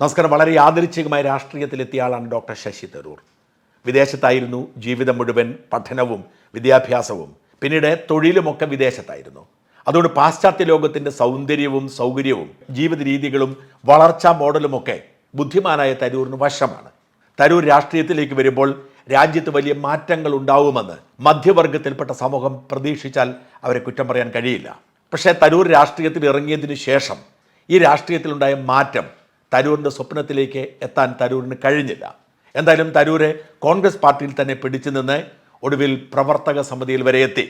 നമസ്കാരം. വളരെ യാദൃച്ഛികമായ രാഷ്ട്രീയത്തിലെത്തിയ ആളാണ് ഡോക്ടർ ശശി തരൂർ. വിദേശത്തായിരുന്നു ജീവിതം മുഴുവൻ പഠനവും വിദ്യാഭ്യാസവും. പിന്നീട് തൊഴിലുമൊക്കെ വിദേശത്തായിരുന്നു. അതുകൊണ്ട് പാശ്ചാത്യ ലോകത്തിന്റെ സൗന്ദര്യവും സൗകര്യവും ജീവിത രീതികളും വളർച്ചാ മോഡലുമൊക്കെ ബുദ്ധിമാനായ തരൂറിന് വശമാണ്. തരൂർ രാഷ്ട്രീയത്തിലേക്ക് വരുമ്പോൾ രാജ്യത്ത് വലിയ മാറ്റങ്ങൾ ഉണ്ടാവുമെന്ന് മധ്യവർഗത്തിൽപ്പെട്ട സമൂഹം പ്രതീക്ഷിച്ചാൽ അവരെ കുറ്റം പറയാൻ കഴിയില്ല. പക്ഷേ തരൂർ രാഷ്ട്രീയത്തിൽ ഇറങ്ങിയതിനു ശേഷം ഈ രാഷ്ട്രീയത്തിലുണ്ടായ മാറ്റം തരൂരിന്റെ സ്വപ്നത്തിലേക്ക് എത്താൻ തരൂരിന് കഴിഞ്ഞില്ല. എന്തായാലും തരൂരെ കോൺഗ്രസ് പാർട്ടിയിൽ തന്നെ പിടിച്ചു നിന്ന് ഒടുവിൽ പ്രവർത്തക സമിതിയിൽ വരെ എത്തി.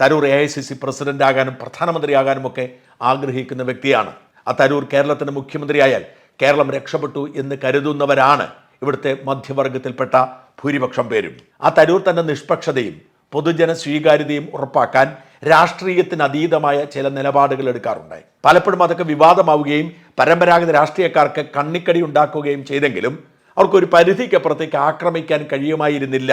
Tharoor A I C C പ്രസിഡന്റാകാനും പ്രധാനമന്ത്രിയാകാനും ഒക്കെ ആഗ്രഹിക്കുന്ന വ്യക്തിയാണ്. ആ തരൂർ കേരളത്തിന്റെ മുഖ്യമന്ത്രിയായാൽ കേരളം രക്ഷപ്പെട്ടു എന്ന് കരുതുന്നവരാണ് ഇവിടുത്തെ മധ്യവർഗത്തിൽപ്പെട്ട ഭൂരിപക്ഷം പേരും. ആ തരൂർ തന്നെ നിഷ്പക്ഷതയും പൊതുജന സ്വീകാര്യതയും ഉറപ്പാക്കാൻ രാഷ്ട്രീയത്തിന് അതീതമായ ചില നിലപാടുകൾ എടുക്കാറുണ്ടായി. പലപ്പോഴും അതൊക്കെ വിവാദമാവുകയും പരമ്പരാഗത രാഷ്ട്രീയക്കാർക്ക് കണ്ണിക്കടി ഉണ്ടാക്കുകയും ചെയ്തെങ്കിലും അവർക്കൊരു പരിധിക്കപ്പുറത്തേക്ക് ആക്രമിക്കാൻ കഴിയുമായിരുന്നില്ല.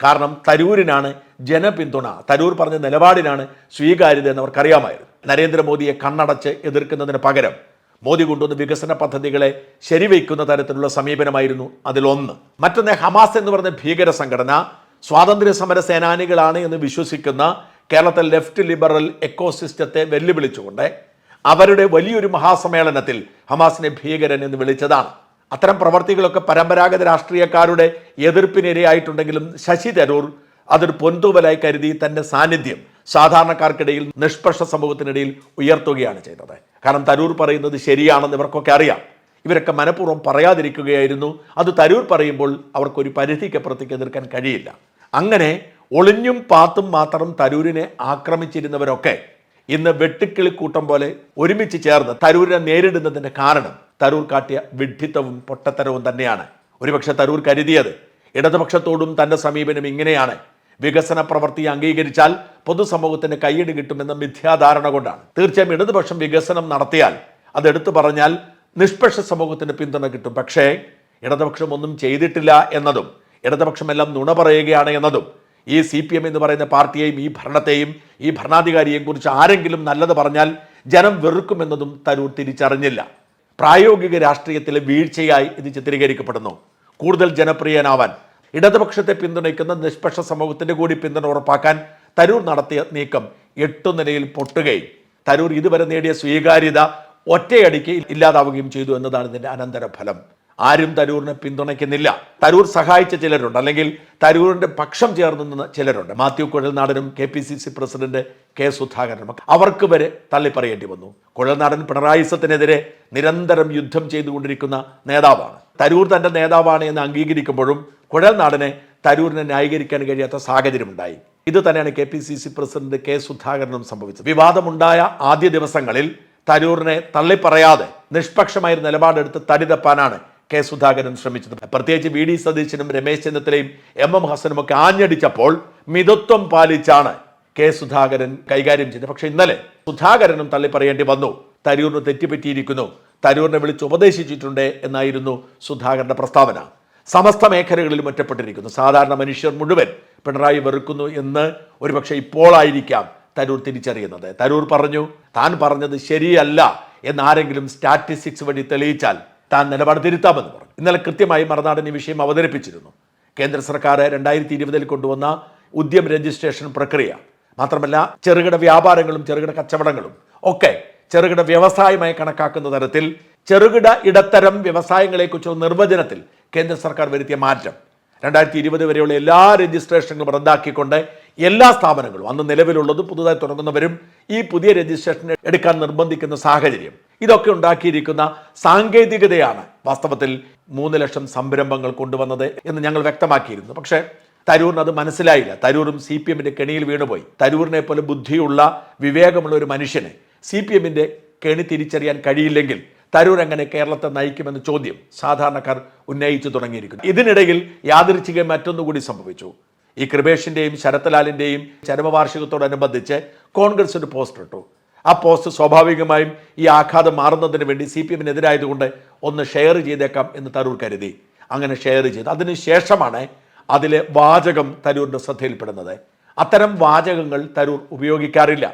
കാരണം തരൂരിനാണ് ജനപിന്തുണ തരൂർ പറഞ്ഞ നിലപാടിനാണ് സ്വീകാര്യത എന്ന് അവർക്കറിയാമായിരുന്നു. നരേന്ദ്രമോദിയെ കണ്ണടച്ച് എതിർക്കുന്നതിന് പകരം മോദി കൊണ്ടുവന്ന വികസന പദ്ധതികളെ ശരിവയ്ക്കുന്ന തരത്തിലുള്ള സമീപനമായിരുന്നു അതിലൊന്ന്. മറ്റൊന്ന് ഹമാസ് എന്ന് പറഞ്ഞ ഭീകര സംഘടന സ്വാതന്ത്ര്യ സമര സേനാനികളാണ് എന്ന് വിശ്വസിക്കുന്ന കേരളത്തെ ലെഫ്റ്റ് ലിബറൽ എക്കോസിസ്റ്റത്തെ വെല്ലുവിളിച്ചുകൊണ്ട് അവരുടെ വലിയൊരു മഹാസമ്മേളനത്തിൽ ഹമാസിനെ ഭീകരൻ എന്ന് വിളിച്ചതാണ്. അത്തരം പ്രവർത്തികളൊക്കെ പരമ്പരാഗത രാഷ്ട്രീയക്കാരുടെ എതിർപ്പിനിരയായിട്ടുണ്ടെങ്കിലും ശശി തരൂർ അതൊരു പൊൻതൂവലായി കരുതി തന്റെ സാന്നിധ്യം സാധാരണക്കാർക്കിടയിൽ നിഷ്പക്ഷ സമൂഹത്തിനിടയിൽ ഉയർത്തുകയാണ് ചെയ്തത്. കാരണം തരൂർ പറയുന്നത് ശരിയാണെന്ന് ഇവർക്കൊക്കെ അറിയാം. ഇവരൊക്കെ മനഃപൂർവം പറയാതിരിക്കുകയായിരുന്നു. അത് തരൂർ പറയുമ്പോൾ അവർക്കൊരു പരിധിക്കപ്പുറത്തേക്ക് എതിർക്കാൻ കഴിയില്ല. അങ്ങനെ ഒളിഞ്ഞും പാത്തും മാത്രം തരൂരിനെ ആക്രമിച്ചിരുന്നവരൊക്കെ ഇന്ന് വെട്ടുക്കിളിക്കൂട്ടം പോലെ ഒരുമിച്ച് ചേർന്ന് തരൂരിനെ നേരിടുന്നതിന്റെ കാരണം തരൂർ കാട്ടിയ വിഡ്ഢിത്തവും പൊട്ടത്തരവും തന്നെയാണ്. ഒരുപക്ഷെ തരൂർ കരുതിയത് ഇടതുപക്ഷത്തോടും തന്റെ സമീപനം ഇങ്ങനെയാണ്. വികസന പ്രവൃത്തി അംഗീകരിച്ചാൽ പൊതുസമൂഹത്തിന് കൈയ്യടി കിട്ടുമെന്ന മിഥ്യാധാരണ കൊണ്ടാണ്. തീർച്ചയായും ഇടതുപക്ഷം വികസനം നടത്തിയാൽ അതെടുത്തു പറഞ്ഞാൽ നിഷ്പക്ഷ സമൂഹത്തിന് പിന്തുണ കിട്ടും. പക്ഷേ ഇടതുപക്ഷം ഒന്നും ചെയ്തിട്ടില്ല എന്നതും ഇടതുപക്ഷമെല്ലാം നുണ പറയുകയാണ് എന്നതും ഈ സി പി എം എന്ന് പറയുന്ന പാർട്ടിയെയും ഈ ഭരണത്തെയും ഈ ഭരണാധികാരിയെയും കുറിച്ച് ആരെങ്കിലും നല്ലത് പറഞ്ഞാൽ ജനം വെറുക്കുമെന്നതും തരൂർ തിരിച്ചറിഞ്ഞില്ല. പ്രായോഗിക രാഷ്ട്രീയത്തിലെ വീഴ്ചയായി ഇത് ചിത്രീകരിക്കപ്പെടുന്നു. കൂടുതൽ ജനപ്രിയനാവാൻ ഇടതുപക്ഷത്തെ പിന്തുണയ്ക്കുന്ന നിഷ്പക്ഷ സമൂഹത്തിന്റെ കൂടി പിന്തുണ ഉറപ്പാക്കാൻ തരൂർ നടത്തിയ നീക്കം എട്ടു നിലയിൽ പൊട്ടുകയും തരൂർ ഇതുവരെ നേടിയ സ്വീകാര്യത ഒറ്റയടിക്ക് ഇല്ലാതാവുകയും ചെയ്തു എന്നതാണ് ഇതിന്റെ അനന്തരഫലം. ആരും തരൂറിനെ പിന്തുണയ്ക്കുന്നില്ല. തരൂർ സഹായിച്ച ചിലരുണ്ട്. അല്ലെങ്കിൽ തരൂറിന്റെ പക്ഷം ചേർന്ന് നിന്ന് ചിലരുണ്ട്. Mathew കുഴൽനാടനും K P C C president K സുധാകരനും അവർക്ക് വരെ തള്ളിപ്പറയേണ്ടി വന്നു. കുഴൽനാടൻ പിണറായിസത്തിനെതിരെ നിരന്തരം യുദ്ധം ചെയ്തുകൊണ്ടിരിക്കുന്ന നേതാവാണ്. തരൂർ തന്റെ നേതാവാണ് എന്ന് അംഗീകരിക്കുമ്പോഴും കുഴൽനാടനെ തരൂരിനെ ന്യായീകരിക്കാൻ കഴിയാത്ത സാഹചര്യമുണ്ടായി. ഇത് തന്നെയാണ് K P C C president K സുധാകരനും സംഭവിച്ചത്. വിവാദമുണ്ടായ ആദ്യ ദിവസങ്ങളിൽ തരൂറിനെ തള്ളിപ്പറയാതെ നിഷ്പക്ഷമായ നിലപാടെടുത്ത് നിലപാടെടുത്ത് തടിതപ്പാനാണ് കെ സുധാകരൻ ശ്രമിച്ചത്. പ്രത്യേകിച്ച് വി ഡി സതീശനും രമേശ് ചെന്നിത്തലയും എം എം ഹസനും ഒക്കെ ആഞ്ഞടിച്ചപ്പോൾ മിതത്വം പാലിച്ചാണ് കെ സുധാകരൻ കൈകാര്യം ചെയ്തത്. പക്ഷെ ഇന്നലെ സുധാകരനും തള്ളിപ്പറയേണ്ടി വന്നു. തരൂരിന് തെറ്റുപറ്റിയിരിക്കുന്നു. തരൂരിനെ വിളിച്ച് ഉപദേശിച്ചിട്ടുണ്ട് എന്നായിരുന്നു സുധാകരന്റെ പ്രസ്താവന. സമസ്ത മേഖലകളിലും ഒറ്റപ്പെട്ടിരിക്കുന്നു. സാധാരണ മനുഷ്യർ മുഴുവൻ പിണറായി വെറുക്കുന്നു എന്ന് ഒരുപക്ഷെ ഇപ്പോഴായിരിക്കാം തരൂർ തിരിച്ചറിയുന്നത്. തരൂർ പറഞ്ഞു താൻ പറഞ്ഞത് ശരിയല്ല എന്നാരെങ്കിലും സ്റ്റാറ്റിസ്റ്റിക്സ് വഴി തെളിയിച്ചാൽ താൻ നിലപാട് തിരുത്താമെന്ന് പറഞ്ഞു. ഇന്നലെ കൃത്യമായി മറുനാടൻ ഈ വിഷയം അവതരിപ്പിച്ചിരുന്നു. കേന്ദ്ര സർക്കാർ രണ്ടായിരത്തി ഇരുപതിൽ കൊണ്ടുവന്ന ഉദ്യം രജിസ്ട്രേഷൻ പ്രക്രിയ മാത്രമല്ല ചെറുകിട വ്യാപാരങ്ങളും ചെറുകിട കച്ചവടങ്ങളും ഒക്കെ ചെറുകിട വ്യവസായമായി കണക്കാക്കുന്ന തരത്തിൽ ചെറുകിട ഇടത്തരം വ്യവസായങ്ങളെക്കുറിച്ചുള്ള നിർവചനത്തിൽ കേന്ദ്ര സർക്കാർ വരുത്തിയ മാറ്റം. രണ്ടായിരത്തി ഇരുപത് വരെയുള്ള എല്ലാ രജിസ്ട്രേഷനുകളും റദ്ദാക്കിക്കൊണ്ട് എല്ലാ സ്ഥാപനങ്ങളും അന്ന് നിലവിലുള്ളതും പുതുതായി തുടങ്ങുന്നവരും ഈ പുതിയ രജിസ്ട്രേഷൻ എടുക്കാൻ നിർബന്ധിക്കുന്ന സാഹചര്യം ഇതൊക്കെ ഉണ്ടാക്കിയിരിക്കുന്ന സാങ്കേതികതയാണ് വാസ്തവത്തിൽ മൂന്ന് ലക്ഷം സംരംഭങ്ങൾ കൊണ്ടുവന്നത് എന്ന് ഞങ്ങൾ വ്യക്തമാക്കിയിരുന്നു. പക്ഷേ തരൂറിന് അത് മനസ്സിലായില്ല. തരൂറും സി പി എമ്മിന്റെ കെണിയിൽ വീണുപോയി. തരൂറിനെ പോലെ ബുദ്ധിയുള്ള വിവേകമുള്ള ഒരു മനുഷ്യനെ സി പി എമ്മിന്റെ കെണി തിരിച്ചറിയാൻ കഴിയില്ലെങ്കിൽ തരൂർ എങ്ങനെ കേരളത്തെ നയിക്കുമെന്ന ചോദ്യം സാധാരണക്കാർ ഉന്നയിച്ചു തുടങ്ങിയിരിക്കുന്നു. ഇതിനിടയിൽ യാദൃച്ഛികം മറ്റൊന്നുകൂടി സംഭവിച്ചു. ഈ കൃപേഷിന്റെയും ശരത്ലാലിന്റെയും ചരമവാർഷികത്തോടനുബന്ധിച്ച് കോൺഗ്രസ് ഒരു പോസ്റ്റർ ഇട്ടു ആ പോസ്റ്റ് സ്വാഭാവികമായും ഈ ആഘാതം മാറുന്നതിന് വേണ്ടി സി പി എമ്മിനെതിരായതുകൊണ്ട് ഒന്ന് ഷെയർ ചെയ്തേക്കാം എന്ന് തരൂർ കരുതി. അങ്ങനെ ഷെയർ ചെയ്ത്. അതിന് ശേഷമാണ് അതിലെ വാചകം തരൂരിന്റെ ശ്രദ്ധയിൽപ്പെടുന്നത്. അത്തരം വാചകങ്ങൾ തരൂർ ഉപയോഗിക്കാറില്ല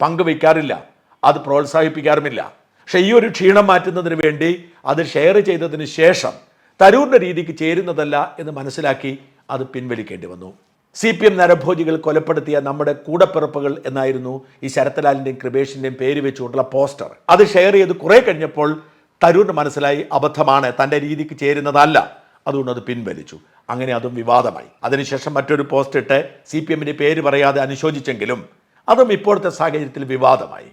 പങ്കുവയ്ക്കാറില്ല അത് പ്രോത്സാഹിപ്പിക്കാറുമില്ല. പക്ഷെ ഈ ഒരു ക്ഷീണം മാറ്റുന്നതിന് വേണ്ടി അത് ഷെയർ ചെയ്തതിന് ശേഷം തരൂറിന്റെ രീതിക്ക് ചേരുന്നതല്ല എന്ന് മനസ്സിലാക്കി അത് പിൻവലിക്കേണ്ടി വന്നു. സി പി എം നരഭോജികൾ കൊലപ്പെടുത്തിയ നമ്മുടെ കൂടപ്പിറപ്പുകൾ എന്നായിരുന്നു ഈ ശരത്ലാലിന്റെയും കൃപേഷിന്റെയും പേര് വെച്ചുകൊണ്ടുള്ള പോസ്റ്റർ. അത് ഷെയർ ചെയ്ത് കുറേ കഴിഞ്ഞപ്പോൾ തരൂർ മനസ്സിലായി അബദ്ധമാണ് തന്റെ രീതിക്ക് ചേരുന്നതല്ല. അതുകൊണ്ട് അത് പിൻവലിച്ചു. അങ്ങനെ അതും വിവാദമായി. അതിനുശേഷം മറ്റൊരു പോസ്റ്റ് ഇട്ട് സി പി എമ്മിന്റെ പേര് പറയാതെ അനുശോചിച്ചെങ്കിലും അതും ഇപ്പോഴത്തെ സാഹചര്യത്തിൽ വിവാദമായി.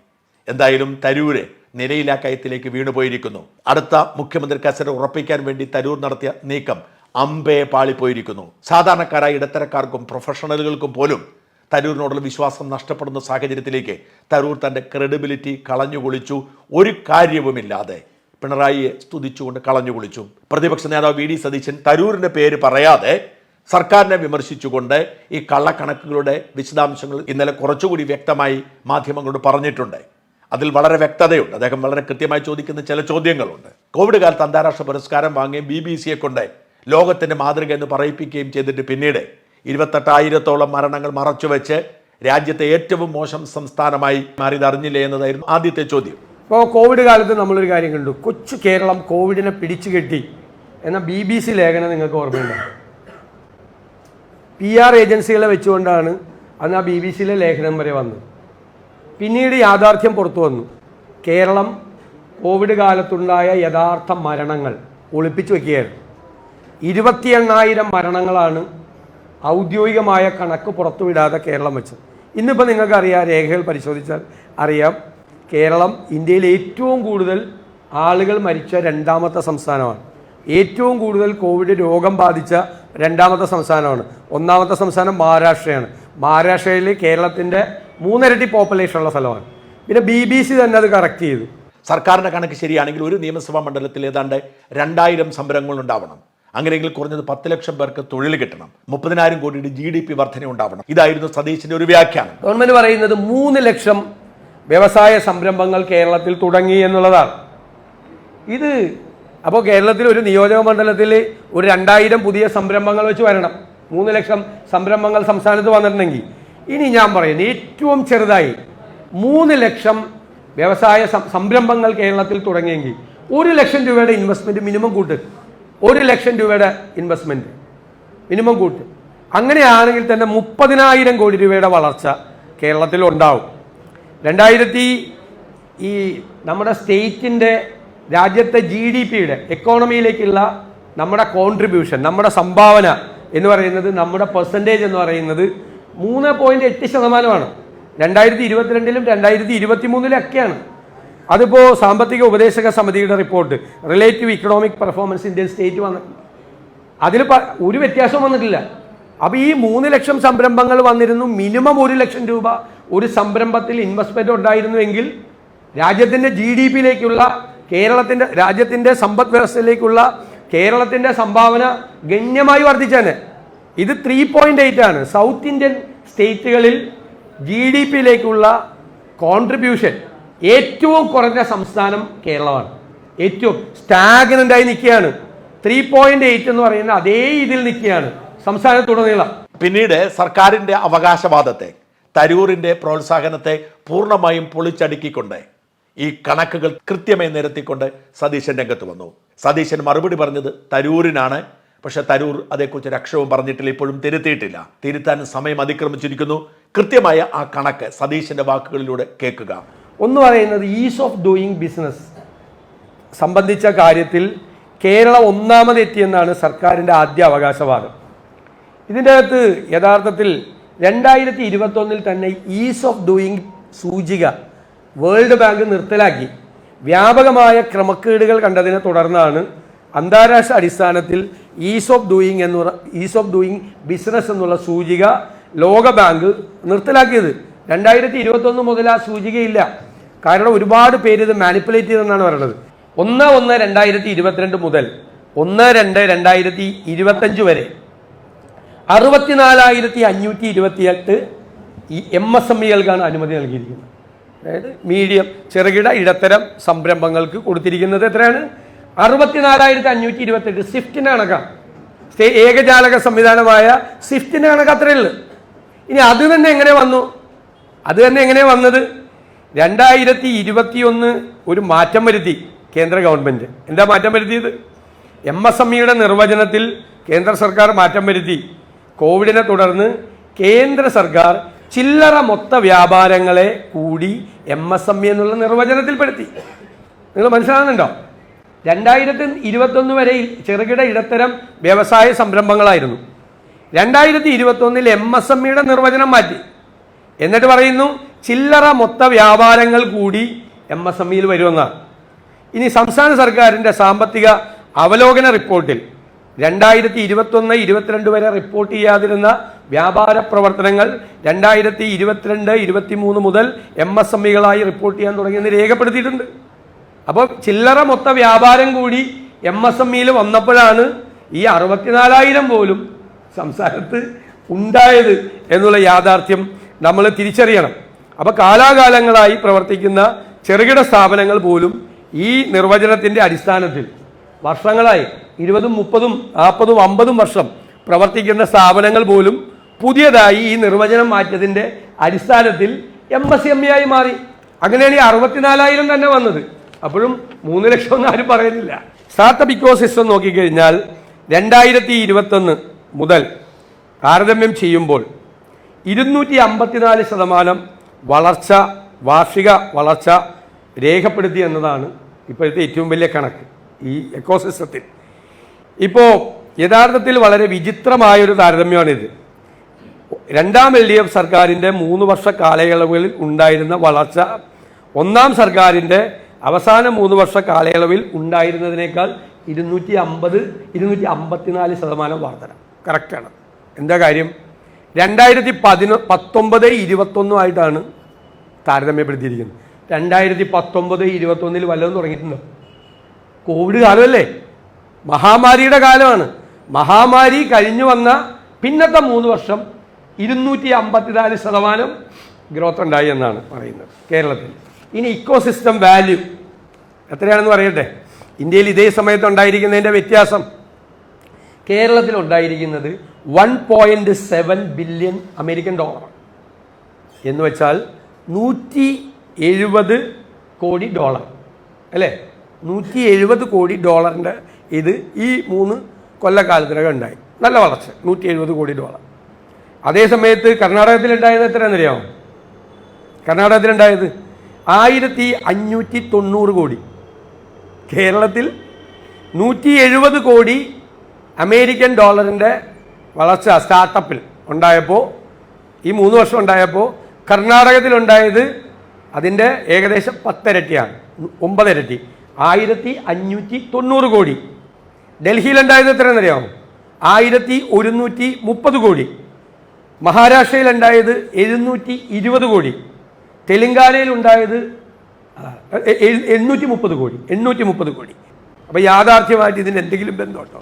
എന്തായാലും തരൂര് നിലയിലാക്കയത്തിലേക്ക് വീണുപോയിരിക്കുന്നു. അടുത്ത മുഖ്യമന്ത്രി കസര ഉറപ്പിക്കാൻ വേണ്ടി തരൂർ നടത്തിയ നീക്കം അമ്പേ പാളിപ്പോയിരിക്കുന്നു. സാധാരണക്കാരായ ഇടത്തരക്കാർക്കും പ്രൊഫഷണലുകൾക്കും പോലും തരൂരിനോടുള്ള വിശ്വാസം നഷ്ടപ്പെടുന്ന സാഹചര്യത്തിലേക്ക് തരൂർ തന്റെ ക്രെഡിബിലിറ്റി കളഞ്ഞുകുളിച്ചു. ഒരു കാര്യവുമില്ലാതെ പിണറായിയെ സ്തുതിച്ചുകൊണ്ട് കളഞ്ഞുകുളിച്ചു. പ്രതിപക്ഷ നേതാവ് വി ഡി സതീശൻ തരൂരിന്റെ പേര് പറയാതെ സർക്കാരിനെ വിമർശിച്ചുകൊണ്ട് ഈ കള്ളക്കണക്കുകളുടെ വിശദാംശങ്ങൾ ഇന്നലെ കുറച്ചുകൂടി വ്യക്തമായി മാധ്യമങ്ങളോട് പറഞ്ഞിട്ടുണ്ട്. അതിൽ വളരെ വ്യക്തതയുണ്ട്. അദ്ദേഹം വളരെ കൃത്യമായി ചോദിക്കുന്ന ചില ചോദ്യങ്ങളുണ്ട്. കോവിഡ് കാലത്ത് അന്താരാഷ്ട്ര പുരസ്കാരം വാങ്ങിയ ബി ബി സിയെ കൊണ്ട് ലോകത്തിന്റെ മാതൃക എന്ന് പറയിപ്പിക്കുകയും ചെയ്തിട്ട് പിന്നീട് ഇരുപത്തെട്ടായിരത്തോളം മരണങ്ങൾ മറച്ചുവെച്ച് രാജ്യത്തെ ഏറ്റവും മോശം സംസ്ഥാനമായി മാറിയത് അറിഞ്ഞില്ലേ എന്നതായിരുന്നു ആദ്യത്തെ ചോദ്യം. ഇപ്പോൾ കോവിഡ് കാലത്ത് നമ്മളൊരു കാര്യം കണ്ടു. കൊച്ചു കേരളം കോവിഡിനെ പിടിച്ചു കെട്ടി. എന്ന ബി ബി സി ലേഖനം നിങ്ങൾക്ക് ഓർമ്മയുണ്ടോ? പി ആർ ഏജൻസികളെ വെച്ചുകൊണ്ടാണ് അന്ന് ആ ബി ബി സിയിലെ ലേഖനം വരെ വന്നത്. പിന്നീട് യാഥാർത്ഥ്യം പുറത്തു വന്നു. കേരളം കോവിഡ് കാലത്തുണ്ടായ യഥാർത്ഥ മരണങ്ങൾ ഒളിപ്പിച്ചു വെക്കുകയായിരുന്നു. ഇരുപത്തി എണ്ണായിരം മരണങ്ങളാണ് ഔദ്യോഗികമായ കണക്ക് പുറത്തുവിടാതെ കേരളം വെച്ചത്. ഇന്നിപ്പോൾ നിങ്ങൾക്കറിയാം രേഖകൾ പരിശോധിച്ചാൽ അറിയാം. കേരളം ഇന്ത്യയിൽ ഏറ്റവും കൂടുതൽ ആളുകൾ മരിച്ച രണ്ടാമത്തെ സംസ്ഥാനമാണ്. ഏറ്റവും കൂടുതൽ കോവിഡ് രോഗം ബാധിച്ച രണ്ടാമത്തെ സംസ്ഥാനമാണ്. ഒന്നാമത്തെ സംസ്ഥാനം മഹാരാഷ്ട്രയാണ്. മഹാരാഷ്ട്രയിൽ കേരളത്തിന്റെ മൂന്നിരട്ടി പോപ്പുലേഷൻ ഉള്ള സ്ഥലമാണ്. പിന്നെ ബി ബി സി തന്നെ അത് കറക്റ്റ് ചെയ്തു. സർക്കാരിന്റെ കണക്ക് ശരിയാണെങ്കിൽ ഒരു നിയമസഭാ മണ്ഡലത്തിൽ ഏതാണ്ട് രണ്ടായിരം സംരംഭങ്ങൾ ഉണ്ടാവണം. അങ്ങനെയെങ്കിൽ കുറഞ്ഞത് പത്ത് ലക്ഷം പേർക്ക് തൊഴിൽ കിട്ടണം. മുപ്പതിനായിരം കോടിയുടെ ജി ഡി പി വർധന ഉണ്ടാവണം ഇതായിരുന്നു സതീശിന്റെ ഒരു വ്യാഖ്യാനം. ഗവൺമെന്റ് പറയുന്നത് മൂന്ന് ലക്ഷം വ്യവസായ സംരംഭങ്ങൾ കേരളത്തിൽ തുടങ്ങി എന്നുള്ളതാണ്. ഇത് അപ്പോൾ കേരളത്തിൽ ഒരു നിയോജക മണ്ഡലത്തിൽ ഒരു രണ്ടായിരം പുതിയ സംരംഭങ്ങൾ വെച്ച് വരണം. മൂന്ന് ലക്ഷം സംരംഭങ്ങൾ സംസ്ഥാനത്ത് വന്നിട്ടുണ്ടെങ്കിൽ. ഇനി ഞാൻ പറയുന്നത് ഏറ്റവും ചെറുതായി മൂന്ന് ലക്ഷം വ്യവസായ സംരംഭങ്ങൾ കേരളത്തിൽ തുടങ്ങിയെങ്കിൽ ഒരു ലക്ഷം രൂപയുടെ ഇൻവെസ്റ്റ്മെന്റ് മിനിമം കൂട്ട് ഒരു ലക്ഷം രൂപയുടെ ഇൻവെസ്റ്റ്മെന്റ് മിനിമം കൂട്ട്. അങ്ങനെയാണെങ്കിൽ തന്നെ മുപ്പതിനായിരം കോടി രൂപയുടെ വളർച്ച കേരളത്തിൽ ഉണ്ടാവും. രണ്ടായിരത്തി ഈ നമ്മുടെ സ്റ്റേറ്റിന്റെ രാജ്യത്തെ ജി ഡി പിയുടെ എക്കോണമിയിലേക്കുള്ള നമ്മുടെ കോൺട്രിബ്യൂഷൻ നമ്മുടെ സംഭാവന എന്ന് പറയുന്നത് നമ്മുടെ പെർസെന്റേജ് എന്ന് പറയുന്നത് മൂന്ന് പോയിന്റ് എട്ട് ശതമാനമാണ്. രണ്ടായിരത്തി ഇരുപത്തിരണ്ടിലും രണ്ടായിരത്തി ഇരുപത്തി മൂന്നിലും ഒക്കെയാണ്. അതിപ്പോൾ സാമ്പത്തിക ഉപദേശക സമിതിയുടെ report relative economic performance Indian state വന്ന. അതിൽ ഒരു വ്യത്യാസവും വന്നിട്ടില്ല. അപ്പോൾ ഈ മൂന്ന് ലക്ഷം സംരംഭങ്ങൾ വന്നിരുന്നു മിനിമം ഒരു ലക്ഷം രൂപ ഒരു സംരംഭത്തിൽ ഇൻവെസ്റ്റ്മെന്റ് ഉണ്ടായിരുന്നുവെങ്കിൽ രാജ്യത്തിന്റെ ജി ഡി പിയിലേക്കുള്ള കേരളത്തിന്റെ രാജ്യത്തിന്റെ സമ്പദ് വ്യവസ്ഥയിലേക്കുള്ള കേരളത്തിന്റെ സംഭാവന ഗണ്യമായി വർദ്ധിച്ചേനെ. ഇത് ത്രീ പോയിന്റ് എയ്റ്റ് ആണ്. സൗത്ത് ഇന്ത്യൻ സ്റ്റേറ്റുകളിൽ ജി ഡി പിയിലേക്കുള്ള കോൺട്രിബ്യൂഷൻ ഏറ്റവും കുറഞ്ഞ സംസ്ഥാനം കേരളമാണ്. ഏറ്റവും സ്റ്റാഗ്നന്റ് ആയി നിൽക്കുകയാണ്. ത്രീ പോയിന്റ് എയ്റ്റ് എന്ന് പറയുന്ന അതേ ഇതിൽ നിൽക്കുകയാണ് സംസ്ഥാനത്തുടനീളം. പിന്നീട് സർക്കാരിന്റെ അവകാശവാദത്തെ തരൂരിന്റെ പ്രോത്സാഹനത്തെ പൂർണമായും പൊളിച്ചടുക്കിക്കൊണ്ട് ഈ കണക്കുകൾ കൃത്യമായി നിരത്തിക്കൊണ്ട് സതീശൻ രംഗത്ത് വന്നു. സതീശൻ മറുപടി പറഞ്ഞത് തരൂരിനാണ്. പക്ഷെ തരൂർ അതേക്കുറിച്ച് രക്ഷവും പറഞ്ഞിട്ടില്ല ഇപ്പോഴും തിരുത്തിയിട്ടില്ല. തിരുത്താൻ സമയം അതിക്രമിച്ചിരിക്കുന്നു. കൃത്യമായ ആ കണക്ക് സതീശന്റെ വാക്കുകളിലൂടെ കേൾക്കുക. ഒന്ന് പറയുന്നത് ഈസ് ഓഫ് ഡൂയിങ് ബിസിനസ് സംബന്ധിച്ച കാര്യത്തിൽ കേരളം ഒന്നാമതെത്തിയെന്നാണ് സർക്കാരിന്റെ ആദ്യ അവകാശവാദം. ഇതിന്റെ അകത്ത് യഥാർത്ഥത്തിൽ രണ്ടായിരത്തി ഇരുപത്തൊന്നിൽ തന്നെ ഈസ് ഓഫ് ഡൂയിങ് സൂചിക വേൾഡ് ബാങ്ക് നിർത്തലാക്കി. വ്യാപകമായ ക്രമക്കേടുകൾ കണ്ടതിനെ തുടർന്നാണ് അന്താരാഷ്ട്ര അടിസ്ഥാനത്തിൽ ഈസ് ഓഫ് ഡൂയിങ് എന്ന് ഈസ് ഓഫ് ഡൂയിങ് ബിസിനസ് എന്നുള്ള സൂചിക ലോക ബാങ്ക് നിർത്തലാക്കിയത്. രണ്ടായിരത്തി ഇരുപത്തൊന്ന് മുതൽ ആ സൂചികയില്ല. കാരണം ഒരുപാട് പേര് ഇത് മാനിപ്പുലേറ്റ് ചെയ്തെന്നാണ് പറയുന്നത് ഒന്ന് ഒന്ന് രണ്ടായിരത്തി ഇരുപത്തിരണ്ട് മുതൽ ഒന്ന് രണ്ട് രണ്ടായിരത്തി ഇരുപത്തഞ്ച് വരെ അറുപത്തിനാലായിരത്തി അഞ്ഞൂറ്റി ഇരുപത്തിയെട്ട് ഈ എം എസ് എം ഇകൾക്കാണ് അനുമതി നൽകിയിരിക്കുന്നത്. അതായത് മീഡിയം ചെറുകിട ഇടത്തരം സംരംഭങ്ങൾക്ക് കൊടുത്തിരിക്കുന്നത് എത്രയാണ്? അറുപത്തിനാലായിരത്തി അഞ്ഞൂറ്റി ഇരുപത്തെട്ട് സ്വിഫ്റ്റിന്റെ കണക്കാണ് ഏകജാലക സംവിധാനമായ സ്വിഫ്റ്റിന്റെ കണക്ക് അത്രയേ ഉള്ളൂ. ഇനി അത് തന്നെ എങ്ങനെ വന്നു? അത് തന്നെ എങ്ങനെ വന്നത്? രണ്ടായിരത്തി ഇരുപത്തിയൊന്ന് ഒരു മാറ്റം വരുത്തി കേന്ദ്ര ഗവൺമെന്റ് എന്താ മാറ്റം വരുത്തിയത്? എം എസ് എം ഇയുടെ നിർവചനത്തിൽ കേന്ദ്ര സർക്കാർ മാറ്റം വരുത്തി. കോവിഡിനെ തുടർന്ന് കേന്ദ്ര സർക്കാർ ചില്ലറ മൊത്ത വ്യാപാരങ്ങളെ കൂടി എം എസ് എം ഇ എന്നുള്ള നിർവചനത്തിൽപ്പെടുത്തി. നിങ്ങൾ മനസ്സിലാകുന്നുണ്ടോ? രണ്ടായിരത്തി ഇരുപത്തൊന്ന് വരെ ചെറുകിട ഇടത്തരം വ്യവസായ സംരംഭങ്ങളായിരുന്നു. രണ്ടായിരത്തി ഇരുപത്തൊന്നിൽ എം എസ് എം ഇയുടെ നിർവചനം മാറ്റി. എന്നിട്ട് പറയുന്നു ചില്ലറ മൊത്ത വ്യാപാരങ്ങൾ കൂടി എം എസ് എം ഇയിൽ വരുമെന്നാണ് ഇനി സംസ്ഥാന സർക്കാരിന്റെ സാമ്പത്തിക അവലോകന റിപ്പോർട്ടിൽ രണ്ടായിരത്തി ഇരുപത്തൊന്ന് ഇരുപത്തിരണ്ട് വരെ റിപ്പോർട്ട് ചെയ്യാതിരുന്ന വ്യാപാര പ്രവർത്തനങ്ങൾ രണ്ടായിരത്തി ഇരുപത്തിരണ്ട് ഇരുപത്തി മൂന്ന് മുതൽ എം എസ് എം ഇകളായി റിപ്പോർട്ട് ചെയ്യാൻ തുടങ്ങിയെന്ന് രേഖപ്പെടുത്തിയിട്ടുണ്ട്. അപ്പോൾ ചില്ലറ മൊത്ത വ്യാപാരം കൂടി എം എസ് എം ഇയിൽ വന്നപ്പോഴാണ് ഈ അറുപത്തിനാലായിരം പോലും സംസ്ഥാനത്ത് ഉണ്ടായത് എന്നുള്ള യാഥാർത്ഥ്യം നമ്മൾ തിരിച്ചറിയണം. അപ്പോൾ കാലാകാലങ്ങളായി പ്രവർത്തിക്കുന്ന ചെറുകിട സ്ഥാപനങ്ങൾ പോലും ഈ നിർവചനത്തിന്റെ അടിസ്ഥാനത്തിൽ വർഷങ്ങളായി ഇരുപതും മുപ്പതും നാൽപ്പതും അമ്പതും വർഷം പ്രവർത്തിക്കുന്ന സ്ഥാപനങ്ങൾ പോലും പുതിയതായി ഈ നിർവചനം മാറ്റിയതിന്റെ അടിസ്ഥാനത്തിൽ എം എസ് എം ആയി മാറി. അങ്ങനെയാണ് ഈ അറുപത്തിനാലായിരം തന്നെ വന്നത്. അപ്പോഴും മൂന്ന് ലക്ഷം ഒന്നും ആരും പറയുന്നില്ല. സ്റ്റാർട്ടപ്പ് ഇക്കോസിസ്റ്റം നോക്കിക്കഴിഞ്ഞാൽ രണ്ടായിരത്തി ഇരുപത്തൊന്ന് മുതൽ താരതമ്യം ചെയ്യുമ്പോൾ ഇരുന്നൂറ്റി അമ്പത്തിനാല് ശതമാനം വളർച്ച വാർഷിക വളർച്ച രേഖപ്പെടുത്തി എന്നതാണ് ഇപ്പോഴത്തെ ഏറ്റവും വലിയ കണക്ക് ഈ എക്കോസിസ്റ്റത്തിൽ ഇപ്പോൾ യഥാർത്ഥത്തിൽ വളരെ വിചിത്രമായൊരു താരതമ്യമാണിത്. രണ്ടാം എൽ ഡി എഫ് സർക്കാരിന്റെ മൂന്ന് വർഷ കാലയളവുകളിൽ ഉണ്ടായിരുന്ന വളർച്ച ഒന്നാം സർക്കാരിന്റെ അവസാന മൂന്ന് വർഷ കാലയളവിൽ ഉണ്ടായിരുന്നതിനേക്കാൾ ഇരുന്നൂറ്റി അമ്പത് ഇരുന്നൂറ്റി അമ്പത്തിനാല് ശതമാനം വർധന. കറക്റ്റാണ്. എന്താ കാര്യം? രണ്ടായിരത്തി പതിനൊ പത്തൊമ്പത് ഇരുപത്തൊന്നുമായിട്ടാണ് താരതമ്യപ്പെടുത്തിയിരിക്കുന്നത്. രണ്ടായിരത്തി പത്തൊമ്പത് ഇരുപത്തൊന്നിൽ വല്ലതും തുടങ്ങിയിട്ടുണ്ടോ? കോവിഡ് കാലമല്ലേ? മഹാമാരിയുടെ കാലമാണ്. മഹാമാരി കഴിഞ്ഞു വന്ന പിന്നത്തെ മൂന്ന് വർഷം ഇരുന്നൂറ്റി അമ്പത്തിനാല് ശതമാനം ഗ്രോത്ത് ഉണ്ടായി എന്നാണ് പറയുന്നത് കേരളത്തിൽ. ഇനി ഇക്കോസിസ്റ്റം വാല്യൂ എത്രയാണെന്ന് പറയട്ടെ? ഇന്ത്യയിൽ ഇതേ സമയത്ത് ഉണ്ടായിരിക്കുന്നതിന്റെ വ്യത്യാസം കേരളത്തിൽ ഉണ്ടായിരിക്കുന്നത് one point seven billion American dollar എന്ന് വെച്ചാൽ നൂറ്റി എഴുപത് കോടി ഡോളർ അല്ലേ? നൂറ്റി എഴുപത് കോടി ഡോളറിന്റെ ഇത് ഈ മൂന്ന് കൊല്ലക്കാലത്തിനകം ഉണ്ടായി നല്ല വളർച്ച. നൂറ്റി എഴുപത് കോടി ഡോളർ അതേ സമയത്ത് കർണാടകത്തിലുണ്ടായത് എത്രയാണെന്നറിയാമോ? കർണാടകത്തിലുണ്ടായത് ആയിരത്തി അഞ്ഞൂറ്റി തൊണ്ണൂറ് കോടി. കേരളത്തിൽ നൂറ്റി എഴുപത് കോടി അമേരിക്കൻ ഡോളറിന്റെ വളർച്ച സ്റ്റാർട്ടപ്പിൽ ഉണ്ടായപ്പോൾ ഈ മൂന്ന് വർഷം ഉണ്ടായപ്പോൾ കർണാടകത്തിലുണ്ടായത് അതിന്റെ ഏകദേശം പത്തിരട്ടിയാണ്. ഒമ്പതിരട്ടി. ആയിരത്തി അഞ്ഞൂറ്റി തൊണ്ണൂറ് കോടി. ഡൽഹിയിലുണ്ടായത് എത്രയെന്നറിയാമോ ആയിരത്തി ഒരുന്നൂറ്റി മുപ്പത് കോടി. മഹാരാഷ്ട്രയിലുണ്ടായത് എഴുന്നൂറ്റി ഇരുപത് കോടി. തെലങ്കാനയിലുണ്ടായത് എണ്ണൂറ്റി മുപ്പത് കോടി. എണ്ണൂറ്റി മുപ്പത് കോടി. അപ്പോൾ യാഥാർത്ഥ്യമായിട്ട് ഇതിന് എന്തെങ്കിലും ബന്ധമുണ്ടോ?